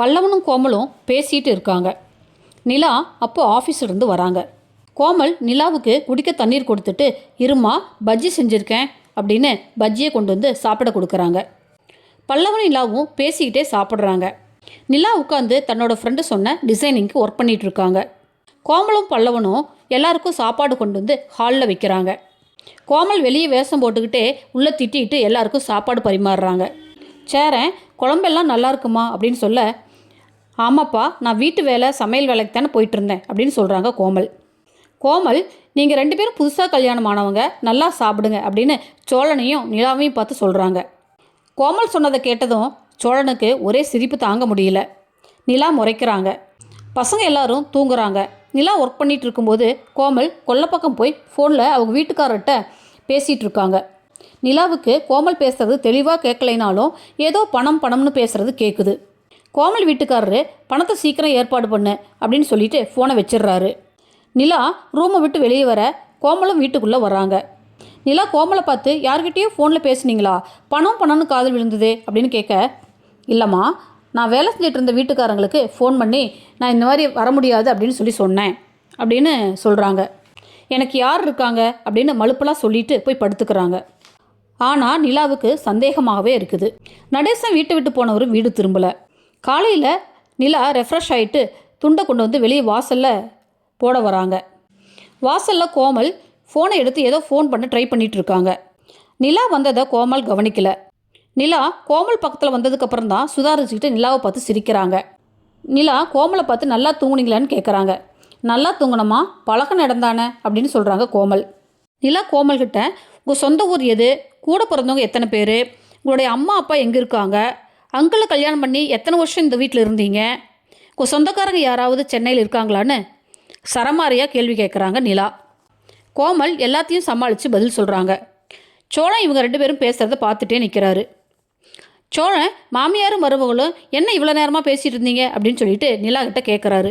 பல்லவனும் கோமலும் பேசிகிட்டு இருக்காங்க. நிலா அப்போ ஆஃபீஸ்லேருந்து வராங்க. கோமல் நிலாவுக்கு குடிக்க தண்ணீர் கொடுத்துட்டு இருமா பஜ்ஜி செஞ்சுருக்கேன் அப்படின்னு பஜ்ஜியை கொண்டு வந்து சாப்பிட கொடுக்குறாங்க. பல்லவனும் நிலாவும் பேசிக்கிட்டே சாப்பிட்றாங்க. நிலா உட்காந்து தன்னோட ஃப்ரெண்டு சொன்ன டிசைனிங்க்கு ஒர்க் பண்ணிட்டு இருக்காங்க. கோமலும் பல்லவனும் எல்லாருக்கும் சாப்பாடு கொண்டு வந்து ஹாலில் வைக்கிறாங்க. கோமல் வெளியே வேஷம் போட்டுக்கிட்டே உள்ளே திட்டிட்டு எல்லாருக்கும் சாப்பாடு பரிமாறுறாங்க. சேரன் குழம்பெல்லாம் நல்லா இருக்குமா? அப்படின்னு சொல்ல ஆமாப்பா நான் வீட்டு வேலை சமையல் வேலைக்கு தானே போயிட்டு இருந்தேன் அப்படின்னு சொல்கிறாங்க கோமல். கோமல் நீங்கள் ரெண்டு பேரும் புதுசாக கல்யாணம் ஆனவங்க நல்லா சாப்பிடுங்க அப்படின்னு சோழனையும் நிலாவையும் பார்த்து சொல்கிறாங்க கோமல் சொன்னதை கேட்டதும் சோழனுக்கு ஒரே சிரிப்பு தாங்க முடியல. நிலா முறைக்கிறாங்க. பசங்க எல்லாரும் தூங்குறாங்க. நிலா ஒர்க் பண்ணிட்டு இருக்கும்போது கோமல் கொல்லப்பக்கம் போய் ஃபோனில் அவங்க வீட்டுக்காரர்கிட்ட பேசிகிட்டு இருக்காங்க. நிலாவுக்கு கோமல் பேசுறது தெளிவாக கேட்கலைனாலும் ஏதோ பணம் பணம்னு பேசுறது கேட்குது கோமல் வீட்டுக்காரரு பணத்தை சீக்கிரம் ஏற்பாடு பண்ணு அப்படின்னு சொல்லிட்டு ஃபோனை வச்சிடுறாரு. நிலா ரூமை விட்டு வெளியே வர கோமலும் வீட்டுக்குள்ளே வராங்க நிலா கோமலை பார்த்து யார்கிட்டயோ ஃபோனில் பேசுனீங்களா? பணம் பணம்னு காதல் விழுந்தது அப்படின்னு கேட்க இல்லைம்மா நான் வேலை செஞ்சுட்டு இருந்த வீட்டுக்காரங்களுக்கு ஃபோன் பண்ணி நான் இந்த மாதிரி வர முடியாது அப்படின்னு சொல்லி சொன்னேன் அப்படின்னு சொல்கிறாங்க எனக்கு யார் இருக்காங்க? அப்படின்னு மலுப்பெல்லாம் சொல்லிட்டு போய் படுத்துக்கிறாங்க. ஆனால் நிலாவுக்கு சந்தேகமாகவே இருக்குது. நடேசன் வீட்டை விட்டு போனவரும் வீடு திரும்பலை. காலையில் நிலா ரெஃப்ரெஷ் ஆகிட்டு துண்டை கொண்டு வந்து வெளியே வாசலில் போட வராங்க. வாசலில் கோமல் ஃபோனை எடுத்து ஏதோ ஃபோன் பண்ண ட்ரை பண்ணிகிட்டு இருக்காங்க. நிலா வந்ததை கோமல் கவனிக்கல. நிலா கோமல் பக்கத்தில் வந்ததுக்கப்புறம் தான் சுதாரிச்சுக்கிட்டு நிலாவை பார்த்து சிரிக்கிறாங்க. நிலா கோமலை பார்த்து நல்லா தூங்குனீங்களான்னு கேட்குறாங்க நல்லா தூங்கணுமா? பழக்கம் நடந்தானே? அப்படின்னு சொல்கிறாங்க கோமல். நிலா கோமல்கிட்ட உங்கள் சொந்த ஊர் எது? கூட பிறந்தவங்க எத்தனை பேர்? உங்களுடைய அம்மா அப்பா எங்கே இருக்காங்க? அங்கிளை கல்யாணம் பண்ணி எத்தனை வருஷம் இந்த வீட்டில் இருந்தீங்க? உங்கள் சொந்தக்காரங்க யாராவது சென்னையில் இருக்காங்களான்னு சரமாரியாக கேள்வி கேட்குறாங்க நிலா. கோமல் எல்லாத்தையும் சமாளித்து பதில் சொல்கிறாங்க சோழன் இவங்க ரெண்டு பேரும் பேசுகிறத பார்த்துட்டே நிற்கிறாரு சோழன் மாமியாரும் மருமகளும் என்ன இவ்வளோ நேரமாக பேசிகிட்டு இருந்தீங்க? அப்படின்னு சொல்லிட்டு நிலா கிட்ட கேட்குறாரு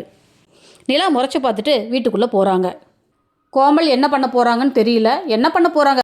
நிலா முறைச்சி பார்த்துட்டு வீட்டுக்குள்ளே போகிறாங்க கோமல் என்ன பண்ண போகிறாங்கன்னு தெரியல. என்ன பண்ண போகிறாங்க